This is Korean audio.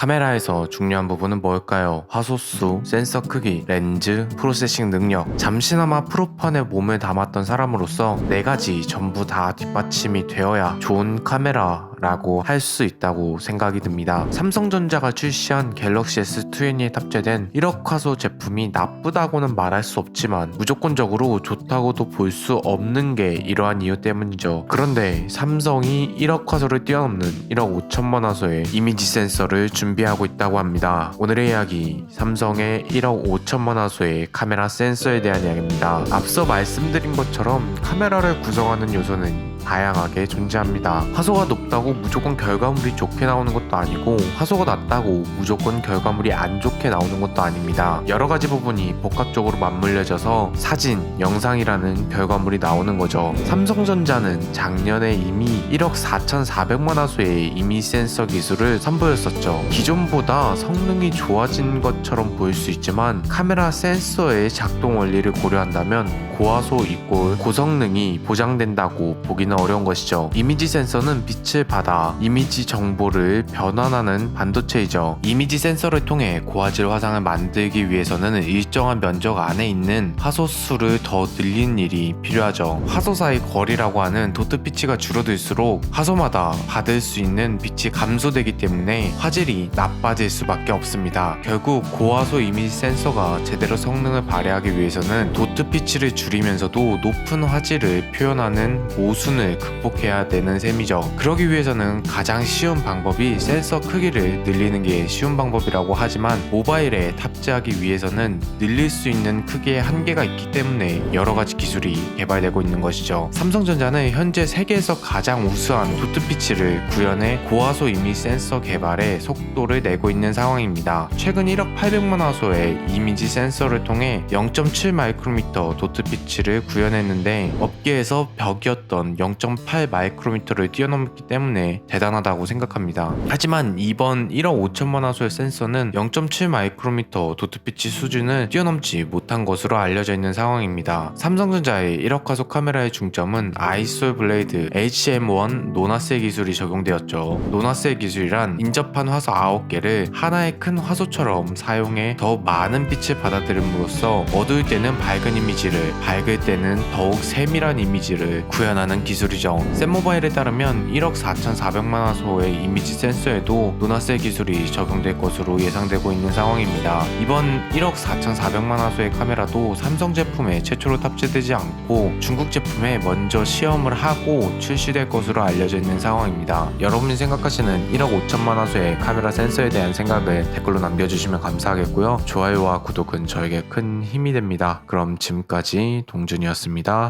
카메라에서 중요한 부분은 뭘까요? 화소수, 센서 크기, 렌즈, 프로세싱 능력. 잠시나마 프로판에 몸을 담았던 사람으로서 네 가지 전부 다 뒷받침이 되어야 좋은 카메라 라고 할 수 있다고 생각이 듭니다. 삼성전자가 출시한 갤럭시 S20에 탑재된 1억 화소 제품이 나쁘다고는 말할 수 없지만 무조건적으로 좋다고도 볼 수 없는 게 이러한 이유 때문이죠. 그런데 삼성이 1억 화소를 뛰어넘는 1억 5천만 화소의 이미지 센서를 준비하고 있다고 합니다. 오늘의 이야기 삼성의 1억 5천만 화소의 카메라 센서에 대한 이야기입니다. 앞서 말씀드린 것처럼 카메라를 구성하는 요소는 다양하게 존재합니다. 화소가 높다고 무조건 결과물이 좋게 나오는 것도 아니고 화소가 낮다고 무조건 결과물이 안 좋게 나오는 것도 아닙니다. 여러 가지 부분이 복합적으로 맞물려져서 사진, 영상이라는 결과물이 나오는 거죠. 삼성전자는 작년에 이미 1억 4,400만 화소의 이미 센서 기술을 선보였었죠. 기존보다 성능이 좋아진 것처럼 보일 수 있지만 카메라 센서의 작동 원리를 고려한다면 고화소 이꼴 고성능이 보장된다고 보기는 어려운 것이죠. 이미지 센서는 빛을 받아 이미지 정보를 변환하는 반도체이죠. 이미지 센서를 통해 고화질 화상을 만들기 위해서는 일정한 면적 안에 있는 화소 수를 더 늘리는 일이 필요하죠. 화소 사이 거리라고 하는 도트 피치가 줄어들수록 화소마다 받을 수 있는 빛이 감소되기 때문에 화질이 나빠질 수밖에 없습니다. 결국 고화소 이미지 센서가 제대로 성능을 발휘하기 위해서는 도트 피치를 줄이면서도 높은 화질을 표현하는 모순을 극복해야 되는 셈이죠. 그러기 위해서는 가장 쉬운 방법이 센서 크기를 늘리는 게 쉬운 방법이라고 하지만 모바일에 탑재하기 위해서는 늘릴 수 있는 크기의 한계가 있기 때문에 여러 가지 기술이 개발되고 있는 것이죠. 삼성전자는 현재 세계에서 가장 우수한 도트 피치를 구현해 고화소 이미지 센서 개발에 속도를 내고 있는 상황입니다. 최근 1억 800만 화소의 이미지 센서를 통해 0.7 마이크로미터 도트 피치를 구현했는데 업계에서 벽이었던 0.8 마이크로미터를 뛰어넘기 때문에 대단하다고 생각합니다. 하지만 이번 1억 5천만 화소의 센서는 0.7 마이크로미터 도트 피치 수준을 뛰어넘지 못한 것으로 알려져 있는 상황입니다. 삼성전자의 1억 화소 카메라의 중점은 아이솔 블레이드 HM1 노나셀 기술이 적용되었죠. 노나셀 기술이란 인접한 화소 9개를 하나의 큰 화소처럼 사용해 더 많은 빛을 받아들임으로써 어두울 때는 밝은 이미지를 밝을 때는 더욱 세밀한 이미지를 구현하는 기술 이죠. 샘모바일에 따르면 1억 4,400만 화 소의 이미지 센서에도 노나셀 기술이 적용될 것으로 예상되고 있는 상황입니다. 이번 1억 4,400만 화 소의 카메라도 삼성 제품에 최초로 탑재되지 않고 중국 제품에 먼저 시험을 하고 출시될 것으로 알려져 있는 상황입니다. 여러분이 생각하시는 1억 5천만 화 소의 카메라 센서에 대한 생각을 댓글로 남겨주시면 감사하겠고요. 좋아요와 구독은 저에게 큰 힘이 됩니다. 그럼 지금까지 동준이었습니다.